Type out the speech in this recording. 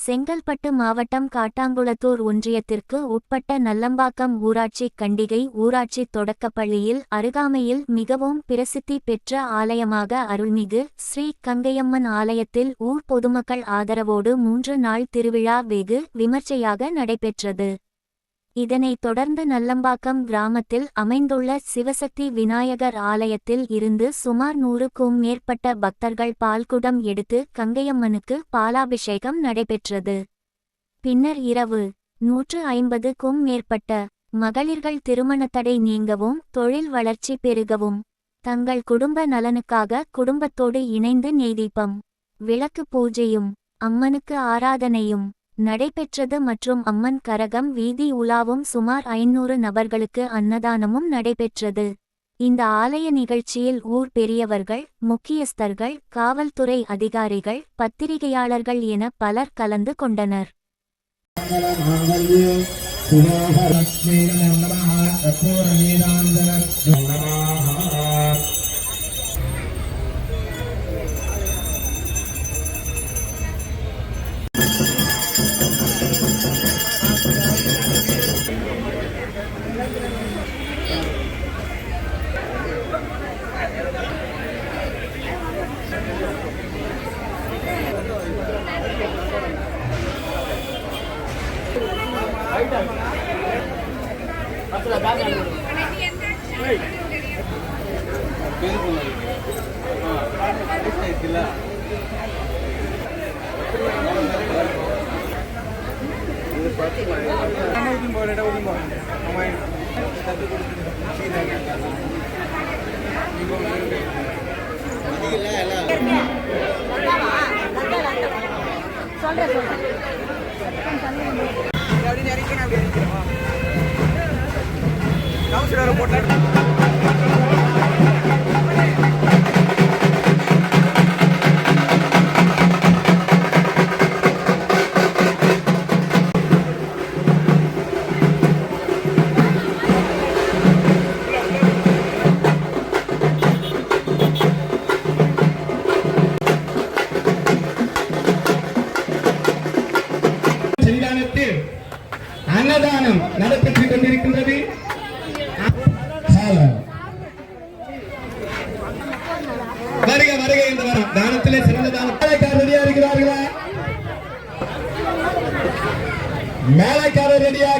செங்கல்பட்டு மாவட்டம் காட்டாங்குளத்தூர் ஒன்றியத்திற்கு உட்பட்ட நல்லம்பாக்கம் ஊராட்சி கண்டிகை ஊராட்சி தொடக்கப்பள்ளியில் அருகாமையில் மிகவும் பிரசித்தி பெற்ற ஆலயமாக அருள்மிகு ஸ்ரீ கங்கையம்மன் ஆலயத்தில் ஊர் பொதுமக்கள் ஆதரவோடு மூன்று நாள் திருவிழா வெகு விமர்சையாக நடைபெற்றது. இதனைத் தொடர்ந்து நல்லம்பாக்கம் கிராமத்தில் அமைந்துள்ள சிவசக்தி விநாயகர் ஆலயத்தில் இருந்து சுமார் நூறுக்கும் மேற்பட்ட பக்தர்கள் பால்குடம் எடுத்து கங்கையம்மனுக்கு பாலாபிஷேகம் நடைபெற்றது. பின்னர் இரவு நூற்று ஐம்பதுக்கும் மேற்பட்ட மகளிர்கள் திருமணத்தடை நீங்கவும் தொழில் வளர்ச்சி பெருகவும் தங்கள் குடும்ப நலனுக்காக குடும்பத்தோடு இணைந்து நெய்தீபம் விளக்கு பூஜையும் அம்மனுக்கு ஆராதனையும் நடைபெற்றது மற்றும் அம்மன் கரகம் வீதி உலாவும் சுமார் ஐநூறு நபர்களுக்கு அன்னதானமும் நடைபெற்றது. இந்த ஆலய நிகழ்ச்சியில் ஊர் பெரியவர்கள் முக்கியஸ்தர்கள் காவல்துறை அதிகாரிகள் பத்திரிகையாளர்கள் என பலர் கலந்து கொண்டனர். சுவாகலக்ஷ்மீ நம நம கற்பூரநீதாந்தன சொல்றேன் சொல்றேன் சன்னிதானத்தில் அன்னதானம் நடைபெற்றுக் கொண்டிருக்கின்றது. வருக வருக என்று வரும் தானத்திலே சிறந்த தானம். ரெடியா இருக்கிறார்களா? மேலைக்காரர் ரெடியா